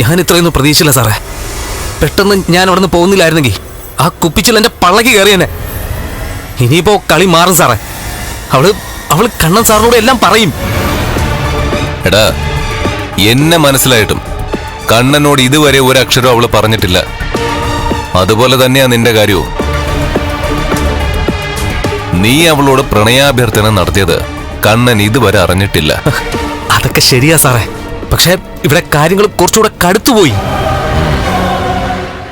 ഞാൻ ഇത്രയൊന്നും പ്രതീക്ഷിച്ചില്ല സാറേ. പെട്ടെന്ന് ഞാൻ അവിടെ നിന്ന് പോകുന്നില്ലായിരുന്നെങ്കിൽ ആ കുപ്പിച്ചിൽ എന്റെ പള്ളക്ക് കയറിയനെ ഇനിയിപ്പോ കളി മാറും സാറേ. അവൾ അവൾ കണ്ണൻ സാറിനോട് എല്ലാം പറയും. എടാ എന്നെ മനസ്സിലായിട്ടും. കണ്ണനോട് ഇതുവരെ ഒരു അക്ഷരം അവൾ പറഞ്ഞിട്ടില്ല. അതുപോലെ തന്നെയാ നിന്റെ കാര്യവും. നീ അവളോട് പ്രണയാഭ്യർത്ഥന നടത്തിയത് കണ്ണൻ ഇതുവരെ അറിഞ്ഞിട്ടില്ല. അതൊക്കെ ശരിയാ സാറേ. പക്ഷേ ഇവിടെ കാര്യങ്ങൾ കുറച്ചുകൂടെ കടുത്തുപോയി.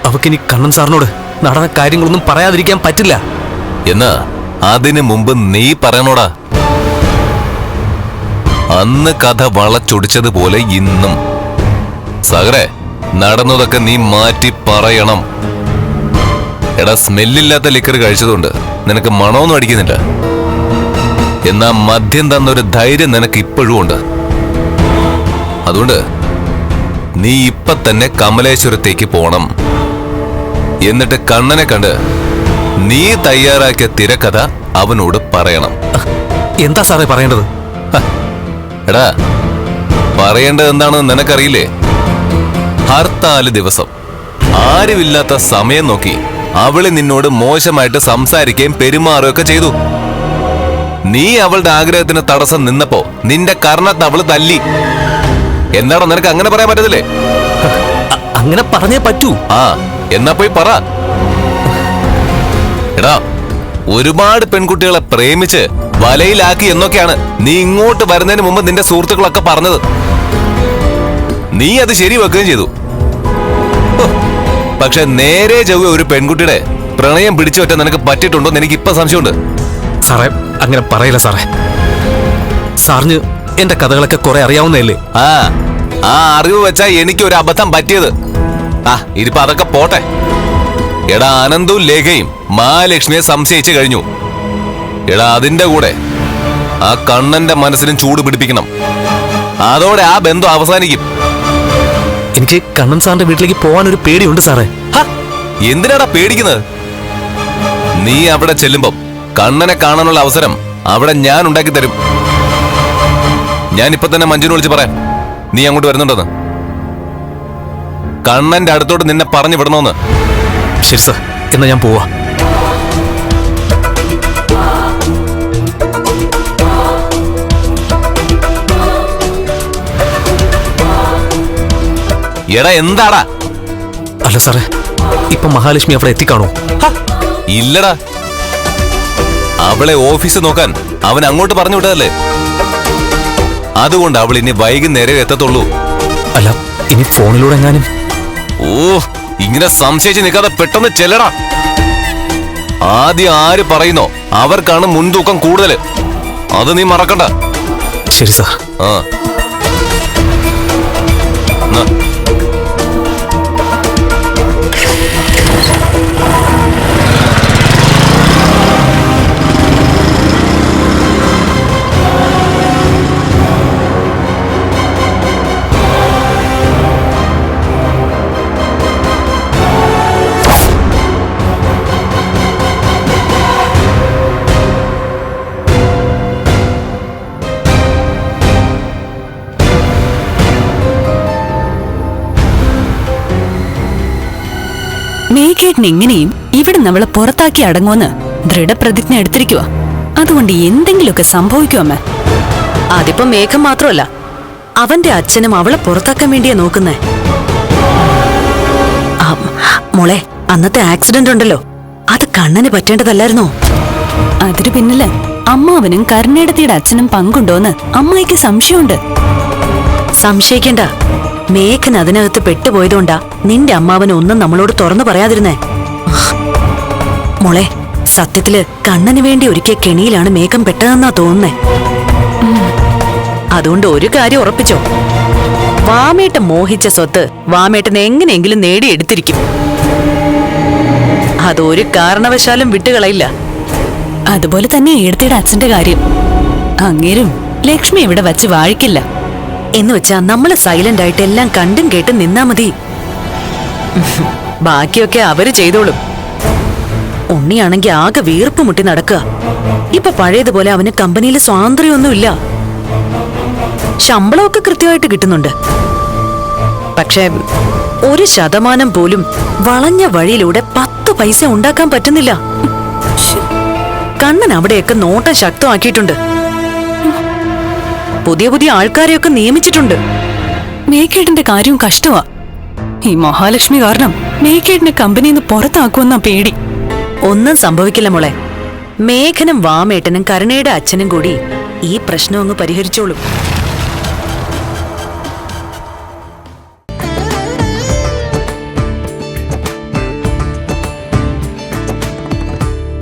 അവക്കിനി കണ്ണൻ സാറിനോട് നടന്ന കാര്യങ്ങളൊന്നും പറയാതിരിക്കാൻ പറ്റില്ല. എന്നാ അതിനു മുമ്പ് നീ പറയണോടാ. അന്ന് കഥ വളച്ചൊടിച്ചതുപോലെ ഇന്നും. സഹറെ നടന്നതൊക്കെ നീ മാറ്റി പറയണം. എടാ സ്മെല്ലില്ലാത്ത ലിക്കർ കഴിച്ചതുകൊണ്ട് നിനക്ക് മണമൊന്നും അടിക്കുന്നില്ല. എന്നാ മദ്യം തന്നൊരു ധൈര്യം നിനക്ക് ഇപ്പോഴും ഉണ്ട്. അതുകൊണ്ട് നീ ഇപ്പൊ തന്നെ കമലേശ്വരത്തേക്ക് പോണം. എന്നിട്ട് കണ്ണനെ കണ്ട് നീ തയ്യാറാക്കിയ തിരക്കഥ അവനോട് പറയണം. എന്താ സാറേ പറയേണ്ടത്? എടാ പറയേണ്ടത് എന്താണെന്ന് നിനക്കറിയില്ലേ? ഹർത്താൽ ദിവസം. ആരുമില്ലാത്ത സമയം നോക്കി അവൾ നിന്നോട് മോശമായിട്ട് സംസാരിക്കുകയും പെരുമാറുകയൊക്കെ ചെയ്തു. നീ അവളുടെ ആഗ്രഹത്തിന് തടസ്സം നിന്നപ്പോ നിന്റെ കർണത്ത് അവൾ തല്ലി. എന്താണോ നിനക്ക് അങ്ങനെ പറയാൻ പറ്റത്തില്ലേ? അങ്ങനെ പറഞ്ഞേ പറ്റൂ. ആ എന്നാ പോയി പറ. എടാ ഒരുപാട് പെൺകുട്ടികളെ പ്രേമിച്ച് വലയിലാക്കി എന്നൊക്കെയാണ് നീ ഇങ്ങോട്ട് വരുന്നതിന് മുമ്പ് നിന്റെ സുഹൃത്തുക്കളൊക്കെ പറഞ്ഞത്. നീ അത് ശരി വെക്കുകയും ചെയ്തു. പക്ഷെ നേരെ ചൊവ്വ ഒരു പെൺകുട്ടിയുടെ പ്രണയം പിടിച്ചു പറ്റാൻ നിനക്ക് പറ്റിയിട്ടുണ്ടോ എന്ന് എനിക്ക് ഇപ്പൊ സംശയമുണ്ട്. സാറേ അങ്ങനെ പറയില്ല സാറേ. സാറിന് എന്റെ കഥകളൊക്കെ കുറെ അറിയാവുന്നതല്ലേ? ആ ആ അറിവ് വെച്ചാ എനിക്ക് ഒരു അബദ്ധം പറ്റിയത്. ആ ഇനിയിപ്പൊ അതൊക്കെ പോട്ടെ. എടാ ആനന്ദും ലേഖയും മഹാലക്ഷ്മിയെ സംശയിച്ചു കഴിഞ്ഞു. എടാ അതിന്റെ കൂടെ ആ കണ്ണന്റെ മനസ്സിനും ചൂട് പിടിപ്പിക്കണം. അതോടെ ആ ബന്ധം അവസാനിക്കും. എനിക്ക് കണ്ണൻ സാറിന്റെ വീട്ടിലേക്ക് പോകാൻ ഒരു പേടിയുണ്ട് സാറേ. എന്തിനാടാ പേടിക്കുന്നത്? നീ അവിടെ ചെല്ലുമ്പം കണ്ണനെ കാണാനുള്ള അവസരം അവിടെ ഞാൻ ഉണ്ടാക്കി തരും ഞാൻ ഇപ്പൊ തന്നെ മഞ്ജുനെ വിളിച്ച് പറയാം. നീ അങ്ങോട്ട് വരുന്നുണ്ടെന്ന്. കണ്ണന്റെ അടുത്തോട്ട് നിന്നെ പറഞ്ഞു വിടണോന്ന്. ശരി സർ എന്നാ ഞാൻ പോവാ. എടാ എന്താടാ? അല്ല സാറേ ഇപ്പൊ മഹാലക്ഷ്മി അവിടെ എത്തിക്കാണോ? ഇല്ലടാ. അവളെ ഓഫീസ് നോക്കാൻ അവൻ അങ്ങോട്ട് പറഞ്ഞു വിട്ടതല്ലേ? അതുകൊണ്ട് അവൾ ഇനി വൈകുന്നേരം എത്തത്തുള്ളൂ. അല്ല ഇനി ഫോണിലൂടെ എങ്ങാനും ഓ ഇങ്ങനെ സംശയിച്ച് നിൽക്കാതെ പെട്ടെന്ന് ചെല്ലടാ. ആദ്യം ആര് പറയുന്നോ അവർക്കാണ് മുൻതൂക്കം കൂടുതൽ അത് നീ മറക്കണ്ട. ശരി സാർ. ആ. മേഘേട്ടൻ എങ്ങനെയും ഇവിടെ നമ്മളെ പുറത്താക്കി അടങ്ങുമെന്ന് ദൃഢപ്രതിജ്ഞ എടുത്തിരിക്കുക അതുകൊണ്ട് എന്തെങ്കിലുമൊക്കെ സംഭവിക്കുമമ്മ അതിപ്പോ മേഘം മാത്രമല്ല അവന്റെ അച്ഛനും അവളെ പുറത്താക്കാൻ വേണ്ടിയാ നോക്കുന്നേ. മോളെ അന്നത്തെ ആക്സിഡന്റ് ഉണ്ടല്ലോ. അത് കണ്ണന് പറ്റേണ്ടതല്ലായിരുന്നോ? അതിന് പിന്നിൽ അമ്മാവനും കരുണേടത്തിയുടെ അച്ഛനും പങ്കുണ്ടോന്ന് അമ്മായിക്ക് സംശയമുണ്ട്. സംശയിക്കണ്ട. മേഘൻ അതിനകത്ത് പെട്ടുപോയതുകൊണ്ടാ നിന്റെ അമ്മാവന് ഒന്നും നമ്മളോട് തുറന്നു പറയാതിരുന്നേ. മോളെ സത്യത്തിൽ കണ്ണന് വേണ്ടി ഒരുക്കിയ കെണിയിലാണ് മേഘം പെട്ടതെന്നാ തോന്നുന്നേ. അതുകൊണ്ട് ഒരു കാര്യം ഉറപ്പിച്ചോ? വാമേട്ട മോഹിച്ച സ്വത്ത് വാമേട്ടൻ എങ്ങനെയെങ്കിലും നേടിയെടുത്തിരിക്കും. അതൊരു കാരണവശാലും വിട്ടുകളയില്ല. അതുപോലെ തന്നെ എടുത്തിയുടെ അച്ഛന്റെ കാര്യം. അങ്ങേരും ലക്ഷ്മി ഇവിടെ വച്ച് വാഴിക്കില്ല. എന്ന് വെച്ചാ നമ്മൾ സൈലന്റ് ആയിട്ട് എല്ലാം കണ്ടും കേട്ടും നിന്നാ മതി. ബാക്കിയൊക്കെ അവർ ചെയ്തോളും. ഉണ്ണിയാണെങ്കി ആകെ വീർപ്പ് മുട്ടി നടക്കുക ഇപ്പൊ പഴയതുപോലെ അവന് കമ്പനിയിൽ സ്വാതന്ത്ര്യമൊന്നുമില്ല. ശമ്പളമൊക്കെ കൃത്യമായിട്ട് കിട്ടുന്നുണ്ട്. പക്ഷേ ഒരു ശതമാനം പോലും വളഞ്ഞ വഴിയിലൂടെ പത്ത് പൈസ ഉണ്ടാക്കാൻ പറ്റുന്നില്ല. കണ്ണൻ അവിടെയൊക്കെ നോട്ടം ശക്തമാക്കിയിട്ടുണ്ട്. പുതിയ പുതിയ ആൾക്കാരെയൊക്കെ നിയമിച്ചിട്ടുണ്ട്. മേക്കേട്ടിന്റെ കാര്യവും കഷ്ടമാ ഈ മഹാലക്ഷ്മി കാരണം മേക്കേട്ടിനെ കമ്പനിയിൽ നിന്ന് പുറത്താക്കുമെന്നാ പേടി. ഒന്നും സംഭവിക്കില്ല മോളെ. മേഘനും വാമേട്ടനും കരുണയുടെ അച്ഛനും കൂടി ഈ പ്രശ്നം അങ്ങ് പരിഹരിച്ചോളും.